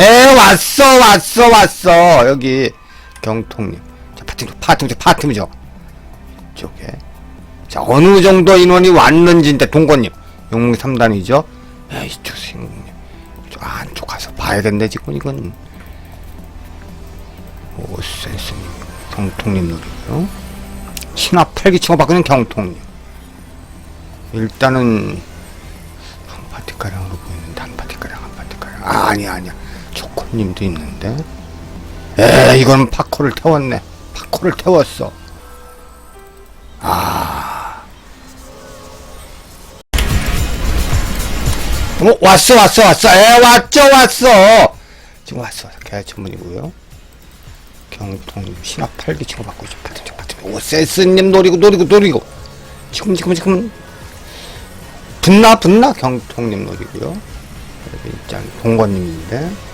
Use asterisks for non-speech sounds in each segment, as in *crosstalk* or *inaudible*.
에 왔어 왔어 왔어. 여기 경통님. 자 파팀 파팀이죠 파팀이죠 이쪽에 자 어느 정도 인원이 왔는지인데 동건님. 용무 3단이죠? 에 이쪽 신국님. 저 안쪽 가서 봐야 된대 지금 이건. 오 센스님. 경통님 노리고요. 신화 8기 칭호 바꾸는 경통님. 일단은 한 파티가량으로 보이는데 한 파티가량 한 파티가량. 아 아니야 아니야 초코님도 있는데? 에 이건 파코를 태웠네. 파코를 태웠어. 아. 어, 왔어 왔어 왔어. 에 왔죠 왔어. 지금 왔어. 개 전문이고요. 경통 신압 8기 치고 받고 있죠 오 세스님 노리고 노리고 노리고. 지금 지금 지금. 분나 분나? 경통님 노리고요. 여기 일단 동건님인데. 어,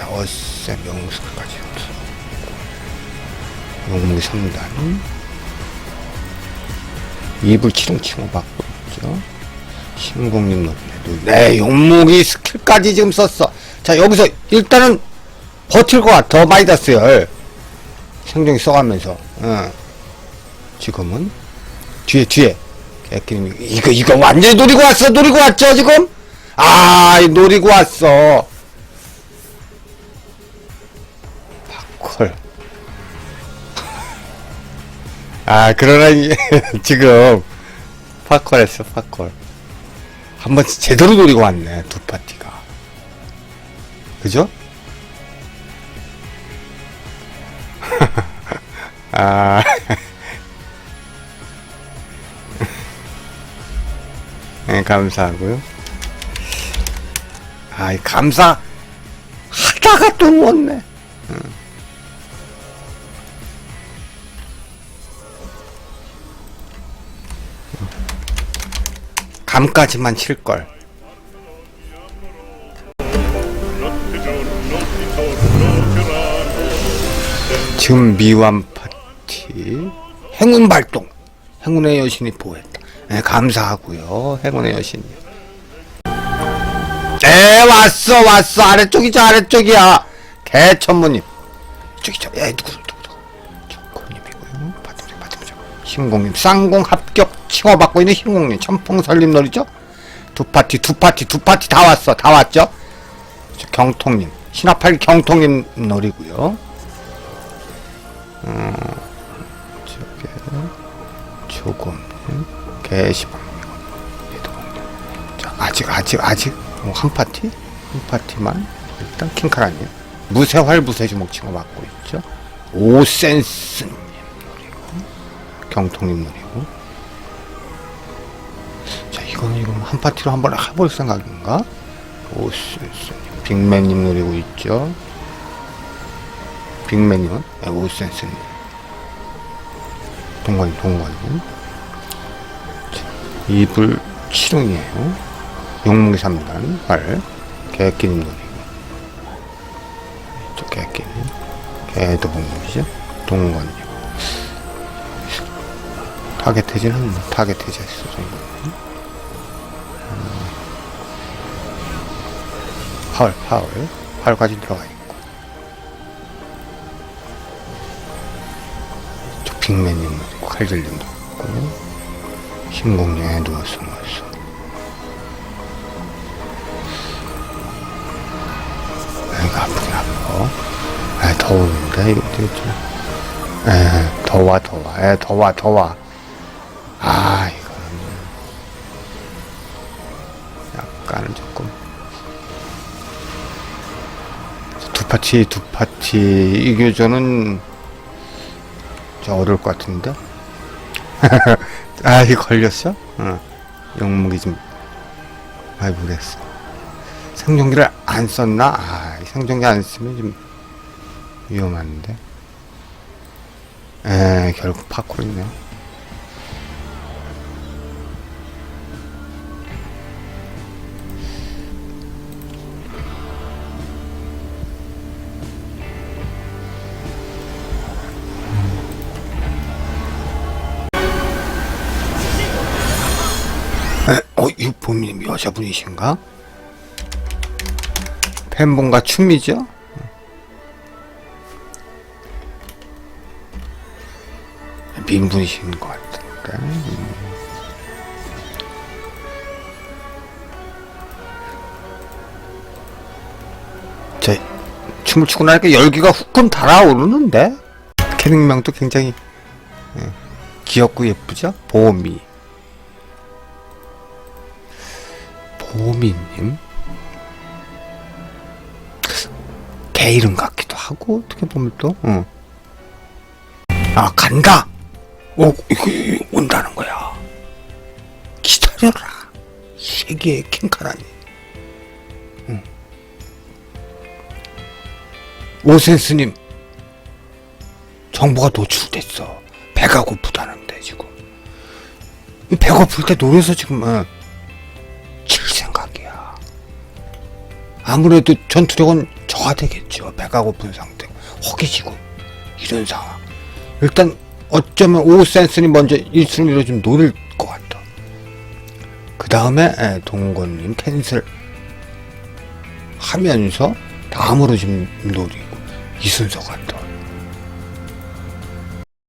자 어세 명수까지 용무기 3단 이불 칭호 받고 있죠. 신공님 노리네도 네 용무기 스킬까지 지금 썼어. 자 여기서 일단은 버틸 것 같아. 마이다스 열 생존기 써가면서. 응. 지금은 뒤에 뒤에. 개끼님 이거 이거 완전히 노리고 왔어. 노리고 왔죠 지금? 아 노리고 왔어 아 그러나 이- *laughs* 지금 파콜 했어 파콜 한번 제대로 노리고 왔네 두 파티가 그죠? *laughs* 아 *laughs* 네, 감사하고요. 아이, 감사, 하다가 또 못네. 응. 감까지만 칠걸. 지금 미완 파티. 행운 발동. 행운의 여신이 보호했다. 네, 감사하고요. 행운의 여신이. 에 왔어 왔어. 아래쪽이죠 아래쪽이야. 개천무님. 저기죠 에 누구 누구 누구? 조코님이고요. 바텀님 바텀님 신공님. 쌍공 합격 칭호 받고 있는 신공님 천풍설림 놀이죠? 두 파티 두 파티 두 파티 다 왔어. 다 왔죠? 저 경통님. 신화팔 경통님 놀이고요. 음 저게 해도공님 자 아직 아직 아직 뭐한 파티? 한 파티만? 일단 킹카라님. 무쇠활 무쇠주먹 칭호 받고 있죠? 오센스님 경통님 노리 이건 이건 한 파티로 한번 해볼 생각인가? 오센스님 빅맨님 노리고 있죠? 빅맨님은? 네, 오센스님 동관님 동관님. 자, 이불 치룡이에요. 용무기 3단 활 개끼님 노리고. 이쪽 개끼님. 개도 복무이죠? 동건님. 타겟 해지는 뭐 타겟 해제했어 정도 파울 파울 파울까지 들어가 있고 저 빅맨님 노리고 칼질님도 있고 신공룡에 누웠어 누웠어 애가 아프긴 아파. 에, 더운데, 이거 좀. 에, 더워, 더워. 에, 더워, 더워. 아, 약간은 조금. 두 파티, 두 파티. 이게 저는. 저 어려울 것 같은데? *laughs* 아, 이거 걸렸어? 어. 영목이 좀. 아이, 모르겠어. 생존기를 안 썼나? 아, 이 생존기 안 쓰면 좀 위험한데. 에, 결국 파쿠르 있네. 에, 어, 이 보미님 여자분이신가? 팬분과 춤이죠? 민분이신 것 같은데. 음. 자, 춤을 추고 나니까 열기가 후끈 달아오르는데? 캐릭명도 굉장히 예, 귀엽고 예쁘죠? 보미. 보미님? 개 이름 같기도 하고, 어떻게 보면 또, 응. 아, 간다! 오, 이거 온다는 거야. 기다려라. 세계의 킹카라니. 응. 오센스님, 정보가 노출됐어. 배가 고프다는데, 지금. 이 배고플 때 노려서 지금, 어, 칠 생각이야. 아무래도 전투력은 저하되겠죠. 배가 고픈 상태. 허기지고. 이런 상황. 일단, 어쩌면 오센스님 먼저 1순위로 좀 노릴 것 같아. 그 다음에, 동건님 캔슬 하면서, 다음으로 좀 노리고. 이 순서 같아.